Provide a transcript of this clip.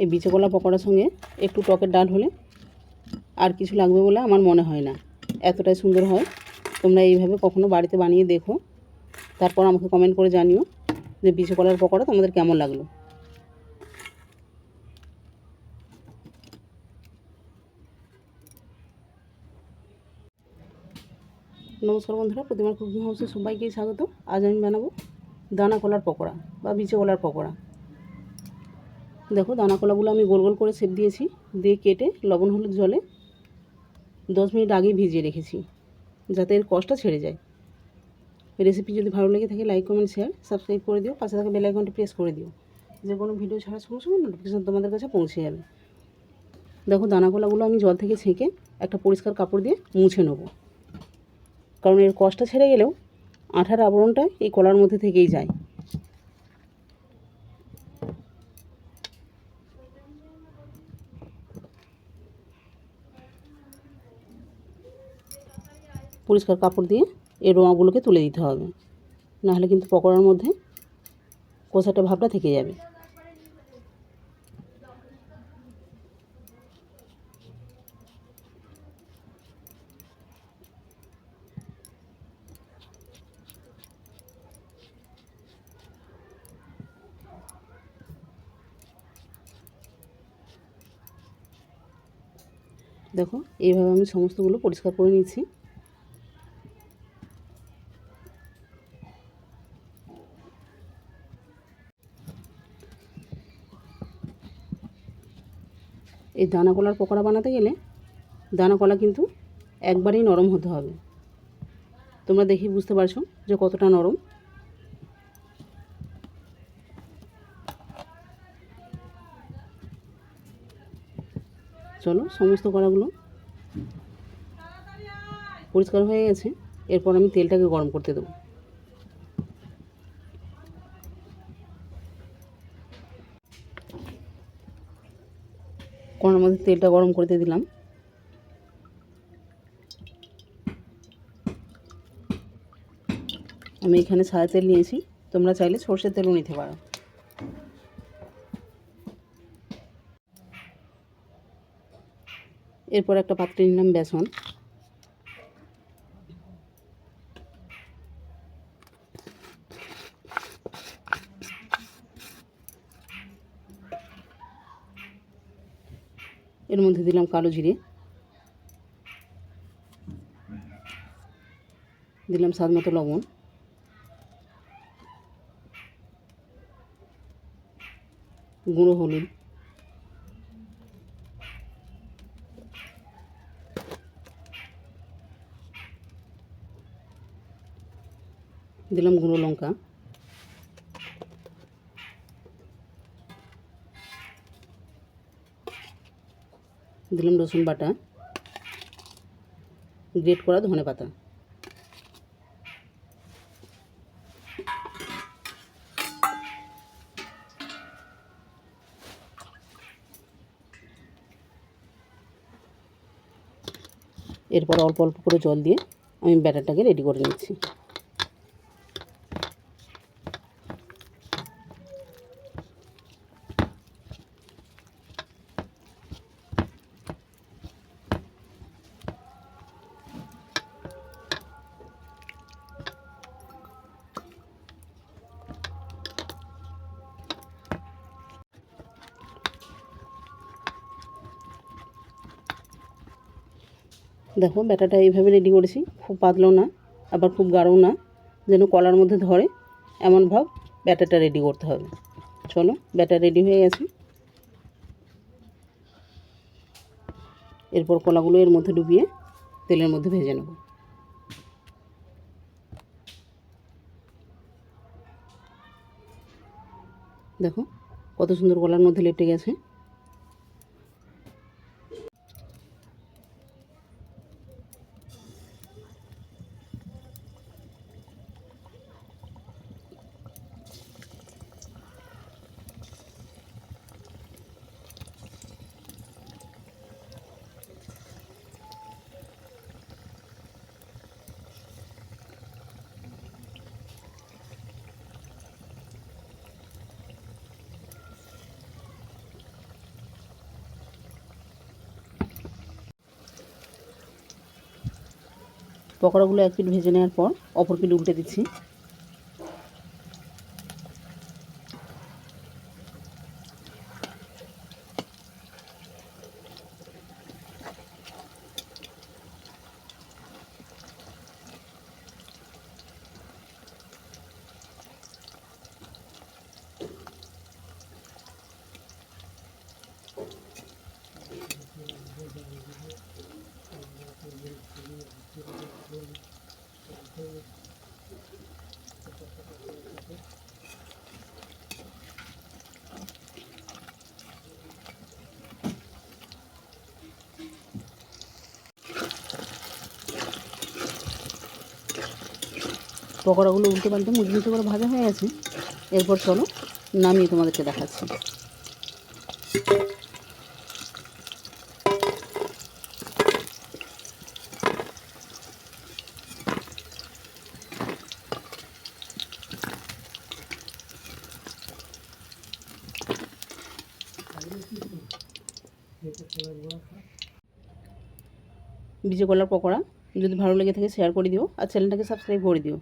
এই বিচে কলা পকোড়ার সঙ্গে একটু টকের ডাল হলে আর কিছু লাগবে বলে আমার মনে হয় না। এতটাই সুন্দর হয়। তোমরা এইভাবে কখনো বাড়িতে বানিয়ে দেখো। তারপর আমাকে কমেন্ট করে জানিও যে বিচে কলার পকোড়া তোমাদের কেমন লাগল। নমস্কার বন্ধুরা প্রতিমার কুকিং হাউসে সবাইকেই স্বাগত আজ আমি বানাবো দানা কলার পকোড়া বা বিচে কলার পকোড়া। দেখো দানা কলাগুলো আমি গোল গোল করে সেপ দিয়েছি, দিয়ে কেটে লবণ হলুদ জলে দশ মিনিট আগে ভিজিয়ে রেখেছি, যাতে এর কষ্টটা ছেড়ে যায়। রেসিপি যদি ভালো লেগে থাকে লাইক কমেন্ট শেয়ার সাবস্ক্রাইব করে দিও, পাশে থাকা বেল আইকনটি প্রেস করে দিও, যে কোনো ভিডিও ছাড়ার সঙ্গে সঙ্গে নোটিফিকেশান তোমাদের কাছে পৌঁছে যাবে। দেখো দানা কলাগুলো আমি জল থেকে ছেঁকে একটা পরিষ্কার কাপড় দিয়ে মুছে নেব, কারণ এর কষ্টটা ছেড়ে গেলেও আঠার আবরণটা এই কলার মধ্যে থেকেই যায়। পরিষ্কার কাপড় দিয়ে এই রোঁয়াগুলোকে তুলে দিতে হবে। নাহলে কিন্তু পকোড়ার মধ্যে কষাটা ভাবটা থেকে যাবে। দেখো, এইভাবে আমি সমস্তগুলো পরিষ্কার করে নিচ্ছি। এই দানা কলার পকোড়া বানাতে গেলে দানা কলা কিন্তু একবারেই নরম হতে হবে। তোমরা দেখি বুঝতে পারছ যে কতটা নরম। চলো সমস্ত কড়াগুলো পরিষ্কার হয়ে গেছে। এরপর আমি তেলটাকে গরম করতে দেবো। কড়ার মধ্যে তেলটা গরম করতে দিলাম। আমি এখানে সাদা তেল নিয়েছি। তোমরা চাইলে সর্ষের তেলও নিতে পারো। এরপর একটা পাত্রে নিলাম বেসন। এর মধ্যে দিলাম কালো জিরে। দিলাম স্বাদ মতো লবণ। গুঁড়ো হলুদ। দিলাম গুঁড়ো লঙ্কা। দিলাম রসুন বাটা গ্রেট করা ধনে পাতা। এরপর অল্প অল্প করে জল দিয়ে আমি ব্যাটারটাকে রেডি করে নিচ্ছি। দেখো, ব্যাটাটা এইভাবে রেডি করেছি। খুব পাতলো না, আবার খুব গাঢ়ও না, যেন কলার মধ্যে ধরে এমন ভাব ব্যাটারটা রেডি করতে হবে। চলো ব্যাটার রেডি হয়ে গেছে। এরপর কলাগুলো এর মধ্যে ডুবিয়ে তেলের মধ্যে ভেজে নেব। দেখো, কত সুন্দর কলার মধ্যে লেপটে গেছে। পকোড়াগুলো এক পিট ভেজে নেওয়ার পর অপর পিট উল্টে দিচ্ছি। পকোড়াগুলো উল্টে পাল্টে মুচমুচে করে ভাজা হয়ে গেছে। এরপর চলো নামিয়ে তোমাদেরকে দেখাচ্ছি। বিজে কলার পকোড়া। যদি ভালো লেগে থাকে শেয়ার করে দিও। আর চ্যানেলটাকে সাবস্ক্রাইব করে দিও।